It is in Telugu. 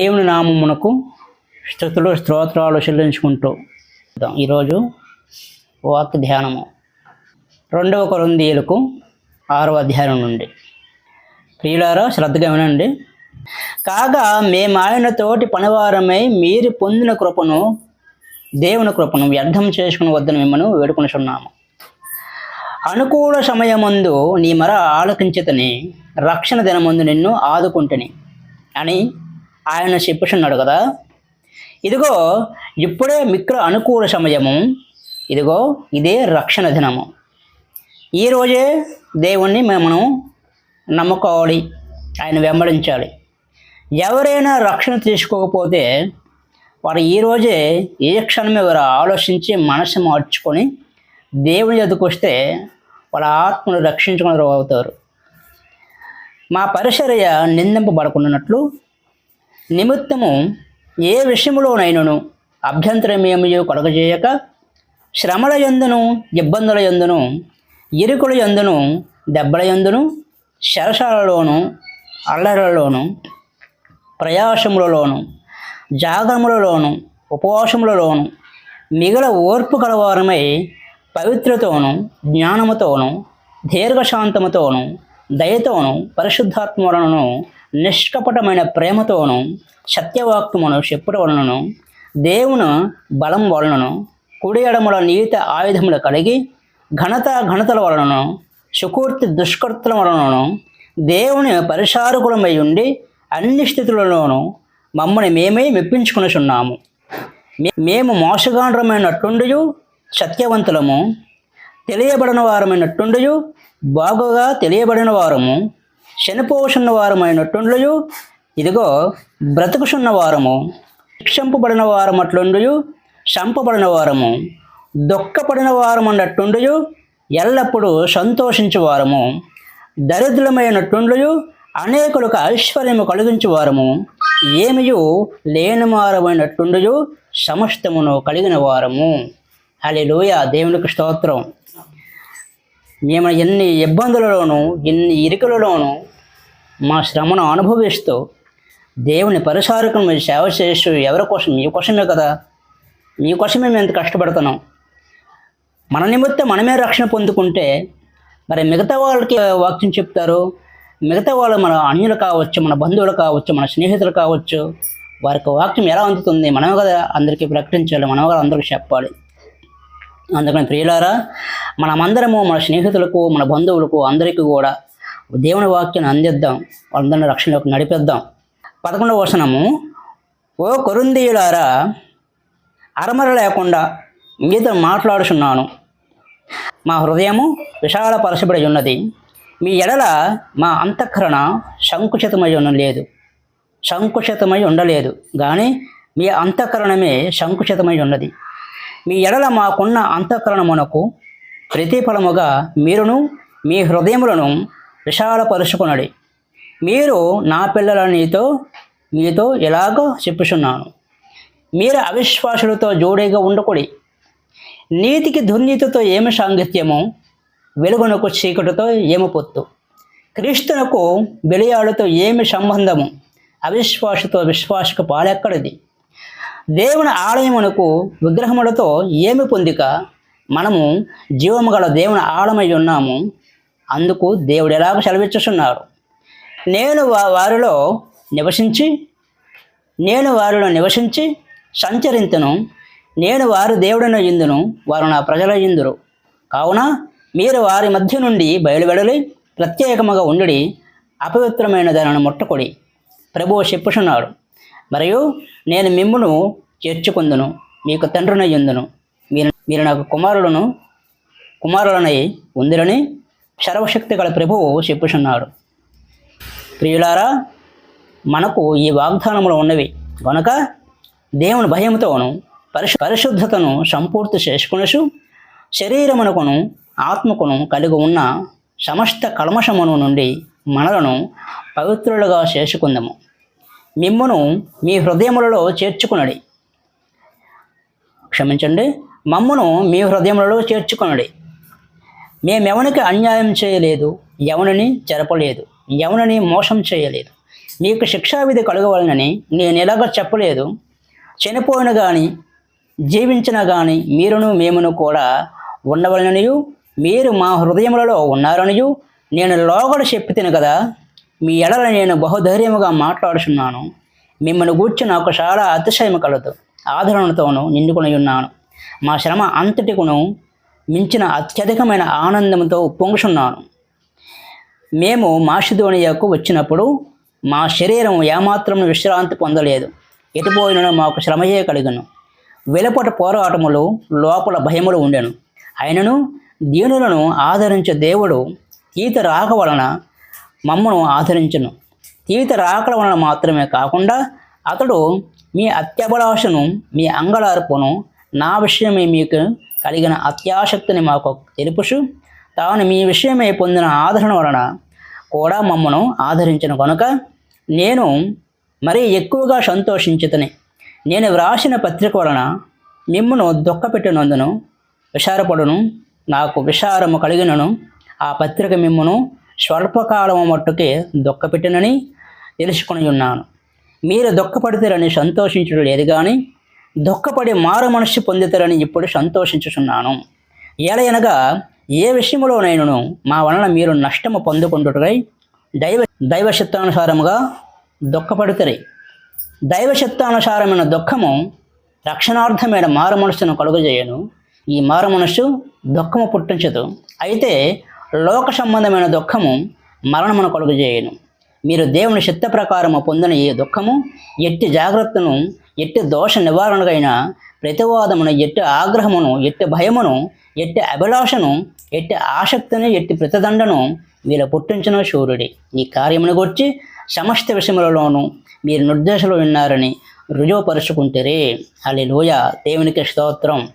దేవుని నామమునకు స్థుతులు స్తోత్రాలు చెల్లించుకుంటూ ఈరోజు వాక్ ధ్యానము. రెండవ కొరందీయులకు ఆరవ అధ్యాయం నుండి. ప్రియులారా శ్రద్ధగా వినండి. కాగా మేము ఆయన తోటి పనివారమై మీరు పొందిన కృపను దేవుని కృపను వ్యర్థం చేసుకుని వద్దని మిమ్మల్ని వేడుకొనిచున్నాము. అనుకూల సమయమందు నీ మర ఆలకించితని రక్షణ దినమందు నిన్ను ఆదుకుంటుని అని ఆయన చెప్పిస్తున్నాడు కదా. ఇదిగో ఇప్పుడే మిక్ర అనుకూల సమయము. ఇదిగో ఇదే రక్షణ దినము. ఈరోజే దేవుణ్ణి మనం నమ్ముకోవాలి ఆయన వెంబడించాలి. ఎవరైనా రక్షణ తీసుకోకపోతే వారు ఈరోజే ఏ క్షణమే వారు ఆలోచించి మనసు మార్చుకొని దేవుని ఎదుకు వస్తే వాళ్ళ ఆత్మను రక్షించుకుని అవుతారు. మా పరిసరయ నిందింపబడుకున్నట్లు నిమిత్తము ఏ విషయములోనైనను అభ్యంతరమేమయో కలగజేయక శ్రమల యందును ఇబ్బందుల యందును ఇరుకుల యందును దెబ్బల యందును శరసాలలోను అల్లరలలోను ప్రయాసములలోను జాగరములలోను ఉపవాసములలోను మిగల ఓర్పు కలవారమై పవిత్రతోను జ్ఞానముతోను దీర్ఘశాంతముతోను దయతోను పరిశుద్ధాత్మలను నిష్కపటమైన ప్రేమతోను సత్యవాక్యమును చెప్పుట వలనను దేవుని బలం వలనను కుడి ఎడముల నీత ఆయుధములు కలిగి ఘనత ఘనతల వలనను సుకూర్తి దుష్కర్తల వలనను దేవుని పరిశారకులమై ఉండి అన్ని స్థితులలోనూ మమ్మల్ని మేమే మెప్పించుకునిచున్నాము. మేము మోసగాండ్రమైనట్టుండి సత్యవంతులము. తెలియబడిన వారమైనట్టుండి బాగుగా తెలియబడిన వారము చనిపోచున్న వారమైనట్టుండియు ఇదిగో బ్రతుకుచున్న వారము శిక్షింపబడిన వారమట్లుండియు చంపబడిన వారము దుఃఖపడిన వారమన్నట్టుండియు ఎల్లప్పుడూ సంతోషించు వారము దరిద్రమైనట్టుండియు అనేకులకు ఐశ్వర్యము కలిగించు వారము ఏమియు లేనివారమైనట్టుండియు సమస్తమును కలిగిన వారము హల్లెలూయా దేవునికి స్తోత్రం. మేము ఎన్ని ఇబ్బందులలోనూ ఎన్ని ఇరుకులలోనూ మా శ్రమను అనుభవిస్తూ దేవుని పరిసారకం మీరు సేవ చేస్తూ ఎవరి కోసం? మీకోసమే కదా. మీకోసమే మేము ఎంత కష్టపడుతున్నాం. మన నిమిత్తం మనమే రక్షణ పొందుకుంటే మరి మిగతా వాళ్ళకి వాక్యం చెప్తారు. మిగతా వాళ్ళు మన అన్యులు కావచ్చు మన బంధువులు కావచ్చు మన స్నేహితులు కావచ్చు వారికి వాక్యం ఎలా అందుతుంది? మనమే కదా అందరికీ ప్రకటించాలి మనమే కదా అందరికీ చెప్పాలి. అందుకని ప్రియులారా మనమందరము మన స్నేహితులకు మన బంధువులకు అందరికీ కూడా దేవుని వాక్యాన్ని అందిద్దాం. వాళ్ళందరినీ రక్షణలోకి నడిపిద్దాం. పదకొండవ వచనము ఓ కొరుందీయులారా అరమర లేకుండా మీతో మాట్లాడుచున్నాను. మా హృదయము విశాలపరచబడి ఉన్నది. మీ ఎడల మా అంతఃకరణ సంకుచితమై ఉండలేదు. సంకుచితమై ఉండలేదు. కానీ మీ అంతఃకరణమే సంకుచితమై ఉన్నది. మీ ఎడల మాకున్న అంతఃకరణమునకు ప్రతిఫలముగా మీరును మీ హృదయములను విశాలపరుచుకునడి. మీరు నా పిల్లల నీతో మీతో ఎలాగో చెప్పుచున్నాను. మీరు అవిశ్వాసులతో జోడీగా ఉండకూడి. నీతికి దుర్నీతితో ఏమి సాంగత్యము? వెలుగునకు చీకటితో ఏమి పొత్తు? క్రీస్తునకు బెలియాడుతో ఏమి సంబంధము? అవిశ్వాసతో విశ్వాసకు పాలెక్కడిది? దేవుని ఆలయమునకు విగ్రహములతో ఏమి పొందిక? మనము జీవము గల దేవుని ఆలమై ఉన్నాము. అందుకు దేవుడు ఎలాగో సెలవిచ్చుచున్నారు నేను వా- వారిలో నివసించి నేను వారిలో నివసించి సంచరింతును. నేను వారి దేవుడైన ఇందును వారు నా ప్రజల ఇందురు. కావున మీరు వారి మధ్య నుండి బయలువెడలి ప్రత్యేకముగా ఉండి అపవిత్రమైన దానిని ముట్టకొడి. ప్రభువు చెప్పుచున్నాడు మరియు నేను మిమ్మును చేర్చుకుందును మీకు తండ్రినై ఉందును. మీరు మీరు నాకు కుమారులను కుమారులనై ఉందిరని సర్వశక్తి గల ప్రభువు చెప్పుచున్నాడు. ప్రియులారా మనకు ఈ వాగ్దానములు ఉన్నవి. కనుక దేవుని భయముతోను పరిశు పరిశుద్ధతను సంపూర్తి చేసుకునసు శరీరమునకును ఆత్మకును కలిగి ఉన్న సమస్త కల్మషమును నుండి మనలను పవిత్రులుగా చేసుకుందాము. మిమ్మును మీ హృదయములలో చేర్చుకునడి. క్షమించండి. మమ్మును మీ హృదయములలో చేర్చుకునడి. మేమెవనికి అన్యాయం చేయలేదు ఎవరిని జరపలేదు ఎవరిని మోసం చేయలేదు. మీకు శిక్షావిధి కలగవలనని నేను ఎలాగ చెప్పలేదు. చనిపోయిన కానీ జీవించిన కానీ మీరును మేమును కూడా ఉండవలననియు మీరు మా హృదయములలో ఉన్నారనియు నేను లోగడ చెప్పితిను కదా మీ ఎడల నేను బహుధైర్యముగా మాట్లాడుచున్నాను. మిమ్మల్ని గూర్చి నాకు చాలా అతిశయం కలదు. ఆదరణతోనూ నిండుకొని ఉన్నాను మా శ్రమ అంతటికును మించిన అత్యధికమైన ఆనందంతో పొంగుచున్నాను. మేము మాషిధోనియాకు వచ్చినప్పుడు మా శరీరం ఏమాత్రం విశ్రాంతి పొందలేదు. ఎటుపోయినను మాకు శ్రమయే కలిగను. వెలుపట పోరాటములు లోపల భయములు ఉండెను. అయినను దీనులను ఆదరించే దేవుడు ఈత రాక వలన మమ్మను ఆదరించను. ఈత రాకల వలన మాత్రమే కాకుండా అతడు మీ అత్యభిలాషను మీ అంగళార్పును నా విషయమే మీకు కలిగిన అత్యాసక్తిని మాకు తెలుపుచు తాను మీ విషయమై పొందిన ఆదరణ వలన కూడా మమ్మను ఆదరించిన కనుక నేను మరీ ఎక్కువగా సంతోషించుతని. నేను వ్రాసిన పత్రిక వలన మిమ్మను దుఃఖపెట్టినందును విషారపడును నాకు విషారము కలిగినను ఆ పత్రిక మిమ్మను స్వల్పకాలము మట్టుకే దుఃఖపెట్టినని తెలుసుకుని ఉన్నాను మీరు దుఃఖపడితేరని సంతోషించడం లేదు కానీ దుఃఖపడి మారు మనస్సు పొందుతారని ఇప్పుడు సంతోషించుచున్నాను. ఏలయనగా ఏ విషయంలోనైనను మా వలన మీరు నష్టము పొందుకుంటుటై దైవ దైవశక్తానుసారముగా దుఃఖపడుతరి. దైవశక్తానుసారమైన దుఃఖము రక్షణార్థమైన మారు మనస్సును కలుగజేయను. ఈ మారు మనస్సు దుఃఖము పుట్టించదు. అయితే లోక సంబంధమైన దుఃఖము మరణమును కలుగజేయను. మీరు దేవుని చిత్త ప్రకారము పొందిన ఏ దుఃఖము ఎట్టి జాగ్రత్తను ఎట్టి దోష నివారణకైన ప్రతివాదమును ఎట్టి ఆగ్రహమును ఎట్టి భయమును ఎట్టి అభిలాషను ఎట్టి ఆసక్తిని ఎట్టి ప్రతిదండను వీళ్ళ పుట్టించిన సూర్యుడి ఈ కార్యమును గురించి సమస్త విషయములలోనూ మీరు నిర్దేశంలో ఉన్నారని రుజువుపరుచుకుంటారే. అలెలుయ దేవునికి స్తోత్రం.